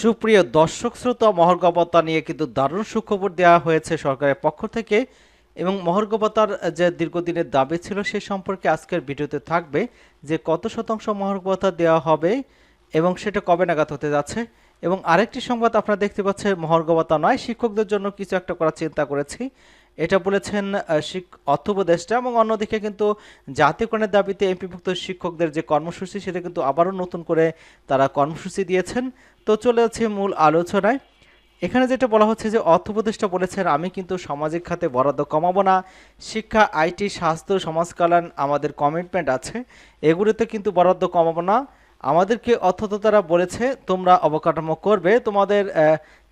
সুপ্রিয় দর্শক, শ্রোতা, মহর্গবতা নিয়ে কিন্তু দারুণ সুখবর দেওয়া হয়েছে সরকারের পক্ষ থেকে এবং মহর্গবতার যে দীর্ঘদিনের দাবি ছিল সে সম্পর্কে আজকের ভিডিওতে থাকবে যে কত শতাংশ মহর্গবতা দেওয়া হবে এবং সেটা কবে নাগাদ হতে যাচ্ছে। এবং আরেকটি সংবাদ আপনারা দেখতে পাচ্ছেন, মহর্গবতা নয়, শিক্ষকদের জন্য কিছু একটা করার চিন্তা করেছি। এটা বলেছেন শিক- এবং অন্যদিকে কিন্তু জাতীয়করণের দাবিতে এমপিভুক্ত শিক্ষকদের যে কর্মসূচি, সেটা কিন্তু আবারও নতুন করে তারা কর্মসূচি দিয়েছেন। তো চলে যাচ্ছে মূল আলোচনায়। এখানে যেটা বলা হচ্ছে যে অর্থ উপদেষ্টা বলেছেন, আমি কিন্তু সামাজিক খাতে বরাদ্দ কমাবো না। শিক্ষা আইটি স্বাস্থ্য সমাজ কল্যাণ আমাদের কমিটমেন্ট আছে। এগুলোতে কিন্তু বরাদ্দ কমাবো না। আমাদেরকে অর্থত তারা বলেছে, তোমরা অবকাঠামো করবে, তোমাদের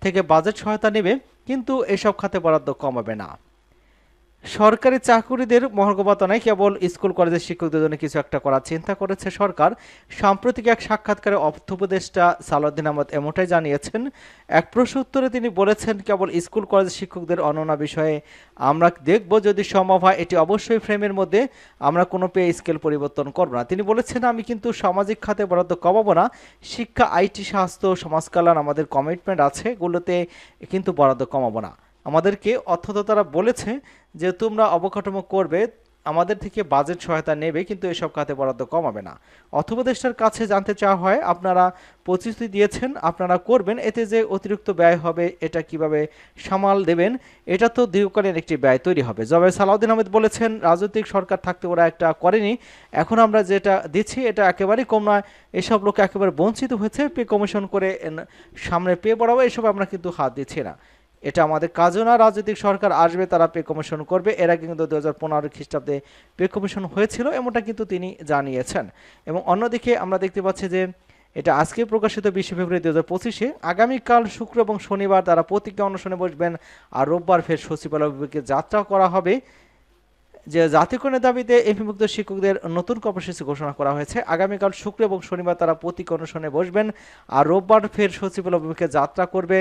থেকে বাজেট সহায়তা নেবে, কিন্তু এসব খাতে বরাদ্দ কমাবে না। সরকারি চাকুরিদের মহর্গবতনায় কেবল স্কুল, কলেজের শিক্ষকদের জন্য কিছু একটা করার চিন্তা করেছে সরকার। সাম্প্রতিক এক সাক্ষাৎকারে অর্থ উপদেষ্টা সালাউদ্দিন আহমদ এমনটাই জানিয়েছেন, এক প্রশ্ন উত্তরে তিনি বলেছেন, কেবল স্কুল, কলেজের শিক্ষকদের অননা বিষয়ে আমরা দেখব। যদি সম্ভব হয়, এটি অবশ্যই ফ্রেমের মধ্যে আমরা কোনো পে স্কেল পরিবর্তন করব না। তিনি বলেছেন, আমি কিন্তু সামাজিক খাতে বরাদ্দ কমাবো না। শিক্ষা, আইটি, স্বাস্থ্য সমাজ কল্যাণ আমাদের কমিটমেন্ট আছে, এগুলোতে কিন্তু বরাদ্দ কমাবো না। আমাদেরকে অর্থত তারা বলেছে যে তোমরা অবকাঠামো করবে, আমাদের থেকে বাজেট সহায়তা নেবে, কিন্তু এসব খাতে বরাদ্দ কমাবে না। অর্থোপদেষ্টার কাছে জানতে চাওয়া হয়, আপনারা প্রতিশ্রুতি দিয়েছেন, আপনারা করবেন, এতে যে অতিরিক্ত ব্যয় হবে, এটা কীভাবে সামাল দেবেন, এটা তো দীর্ঘকালীন একটি ব্যয় তৈরি হবে। জবাই সালাউদ্দিন আহমেদ বলেছেন, রাজনৈতিক সরকার থাকতে ওরা একটা করেনি। এখন আমরা যেটা দিচ্ছি, এটা একেবারেই কম নয়। এসব লোক একেবারে বঞ্চিত হয়েছে, পে কমিশন করে সামনে পে বাড়াবো, এসব আমরা কিন্তু হাত দিচ্ছি না। এটা আমাদের কাজও না, রাজনৈতিক সরকার আসবে, তারা পে কমিশন করবে। এর আগে কিন্তু দু হাজার পনেরো খ্রিস্টাব্দে পে কমিশন হয়েছিল, এমনটা কিন্তু তিনি জানিয়েছেন। এবং অন্যদিকে আমরা দেখতে পাচ্ছি যে, এটা আজকে প্রকাশিত বিশে ফেব্রুয়ারি দু হাজার পঁচিশে। আগামীকাল শুক্র এবং শনিবার তারা প্রতিজ্ঞা অনুষ্ঠানে বসবেন, আর রোববার ফের সচিবালয় যাত্রা করা হবে। যে জাতিকরণের দাবিতে এমপিভুক্ত শিক্ষকদের নতুন কর্মসূচি ঘোষণা করা হয়েছে। আগামীকাল শুক্র এবং শনিবার তারা প্রতীক অনুষ্ঠানে বসবেন। আর রোববার ফের সচিবালয় অভিমুখে যাত্রা করবে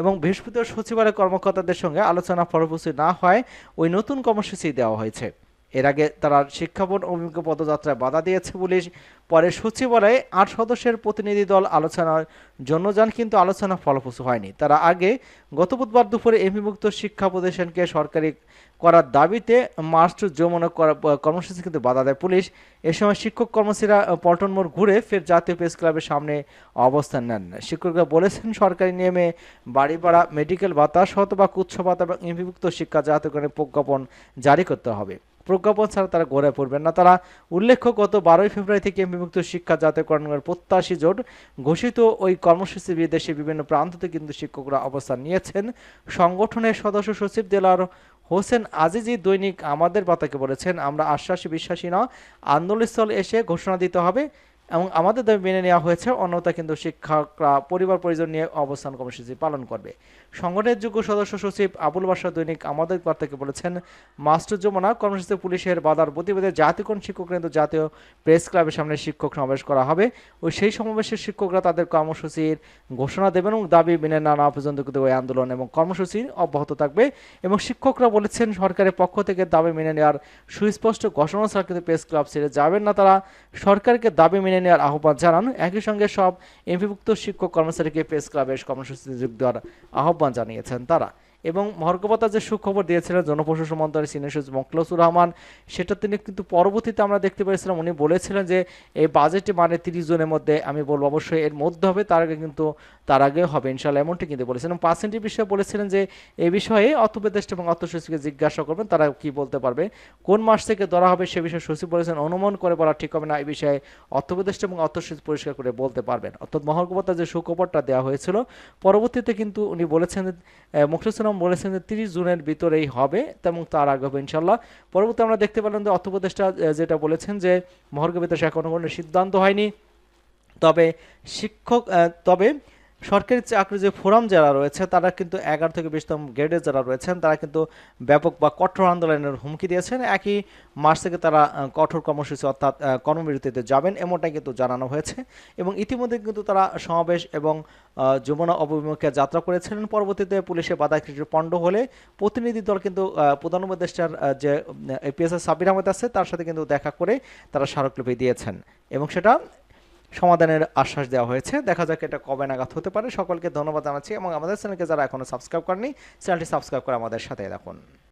এবং বৃহস্পতিবার সচিবালয় কর্মকর্তাদের সঙ্গে আলোচনা ফলপ্রসূ না হয়, ওই নতুন কর্মসূচি দেওয়া হয়েছে। এর আগে তারা শিক্ষাবোর্ড অভিমুখে পদযাত্রায় বাধা দিয়েছে পুলিশ। পরে সচিবালয়ে আট সদস্যের প্রতিনিধি দল আলোচনার জন্য যান, কিন্তু আলোচনা ফলপ্রসূ হয়নি। তারা আগে গত বুধবার দুপুরে এমপিভুক্ত শিক্ষা প্রতিষ্ঠানকে সরকারি করার দাবিতে মাস্ট যমুনা করা- কর্মসূচি কিন্তু বাধা দেয় পুলিশ। এ সময় শিক্ষক কর্মচারীরা পল্টন মোড় ঘুরে ফের জাতীয় প্রেস ক্লাবের সামনে অবস্থান নেন। শিক্ষকরা বলেছেন, সরকারি নিয়মে বাড়ি ভাড়া মেডিকেল ভাতা শতভাগ উৎস ভাতা এবং এমপিভুক্ত শিক্ষা জাতীয়করণের প্রজ্ঞাপন জারি করতে হবে। প্রজ্ঞাপন ছাড়া তারা গড়ে পড়বেন না। তারা উল্লেখ্য, গত বারোই ফেব্রুয়ারি থেকে বিমুক্ত শিক্ষা জাতীয়করণের প্রত্যাশী জোট ঘোষিত ওই কর্মসূচি বিদেশে বিভিন্ন প্রান্ততে কিন্তু শিক্ষকরা অবস্থান নিয়েছেন। সংগঠনের সদস্য সচিব দেলার হোসেন আজিজি দৈনিক আমাদের বাতাকে বলেছেন, আমরা আশ্বাসী বিশ্বাসী না আন্দোলনস্থল এসে ঘোষণা দিতে হবে। এবং আমাদের দাবি মেনে নেওয়া হয়েছে অন্যতা কিন্তু শিক্ষকরা, পরিবার পরিজন নিয়ে অবস্থান কর্মসূচি পালন করবে। সংগঠনের যোগ্য সদস্য সচিব আবুল বাসা দৈনিক আমাদের বার্তাকে বলেছেন, মাস্টার যমুনা কর্মসূচিতে পুলিশের বাধার প্রতিবাদে জাতীয়করণ শিক্ষক কিন্তু জাতীয় প্রেস ক্লাবের সামনে শিক্ষক সমাবেশ করা হবে ও সেই সমাবেশের শিক্ষকরা তাদের কর্মসূচির ঘোষণা দেবেন এবং দাবি মেনে না নেওয়া পর্যন্ত কিন্তু ওই আন্দোলন এবং কর্মসূচি অব্যাহত থাকবে এবং শিক্ষকরা বলেছেন, সরকারের পক্ষ থেকে দাবি মেনে নেওয়ার সুস্পষ্ট ঘোষণা ছাড়া কিন্তু প্রেস ক্লাব ছেড়ে যাবেন না তারা। সরকারকে দাবি মেনে নেওয়ার আহ্বান জানান। একই সঙ্গে সব এমপিভুক্ত শিক্ষক কর্মচারীকে প্রেস ক্লাবের কর্মসূচিতে যোগ দেওয়ার আহ্বান জানিয়েছেন তারা। এবং মহর্গবতা যে সুখবর দিয়েছিলেন জনপ্রশাসন মন্ত্রী সিনিয়র সচিব মোখলসুর রহমান, সেটা তিনি কিন্তু পরবর্তীতে আমরা দেখতে পেয়েছিলাম। উনি বলেছিলেন যে, এই বাজেটে মানে তিরিশ জনের মধ্যে আমি বলব অবশ্যই এর মধ্যে হবে, তার আগে কিন্তু তার আগে হবে। ইনশাল্লাহ এমনটি কিন্তু বলেছিলেন পার্সেন্টের বিষয়ে বলেছিলেন যে এই বিষয়ে অর্থপ্রদেষ্টা এবং অর্থসচিবকে জিজ্ঞাসা করবেন, তারা কি বলতে পারবে, কোন মাস থেকে ধরা হবে সে বিষয়ে সচিব বলেছেন, অনুমান করে বলা ঠিক হবে না এই বিষয়ে অর্থপ্রদেষ্টা এবং অর্থসচিব পরিষ্কার করে বলতে পারবেন। অর্থাৎ মহর্গবতা যে সুখবরটা দেওয়া হয়েছিল, পরবর্তীতে কিন্তু উনি বলেছেন মুখলিসলাম বলেছেন যে তিরিশ জুনের ভিতরেই হবে, তেমন তার আগে হবে ইনশাল্লাহ পরবর্তী আমরা দেখতে পেলাম যে অর্থপ্রদেশটা যেটা বলেছেন যে মহর্গবিতে এখনও কোনো সিদ্ধান্ত হয়নি। তবে শিক্ষক তবে সরকারি চাকরি যে ফোরাম যারা রয়েছে, তারা কিন্তু এগারো থেকে বিশতম গ্রেডে যারা রয়েছেন, তারা কিন্তু ব্যাপক বা কঠোর আন্দোলনের হুমকি দিয়েছেন। একই মাস থেকে তারা কঠোর কর্মসূচি অর্থাৎ কর্মবিরতিতে যাবেন এমনটাই কিন্তু জানানো হয়েছে। এবং ইতিমধ্যে কিন্তু তারা সমাবেশ এবং যমুনা অভিমুখে যাত্রা করেছিলেন। পরবর্তীতে পুলিশে বাধা পণ্ড হলে প্রতিনিধি দল কিন্তু প্রধান উপদেষ্টার যে এপিএস সাবির আহমেদ আছে, তার সাথে কিন্তু দেখা করে তারা স্মারকলিপি দিয়েছেন। এবং সেটা সমাধানের আশ্বাস দেওয়া হয়েছে। দেখা যাক এটা কবে নাগাদ হতে পারে। সকলকে ধন্যবাদ জানাচ্ছি এবং আমাদের চ্যানেলকে যারা এখনও সাবস্ক্রাইব করেনি চ্যানেলটি সাবস্ক্রাইব করে আমাদের সাথে রাখুন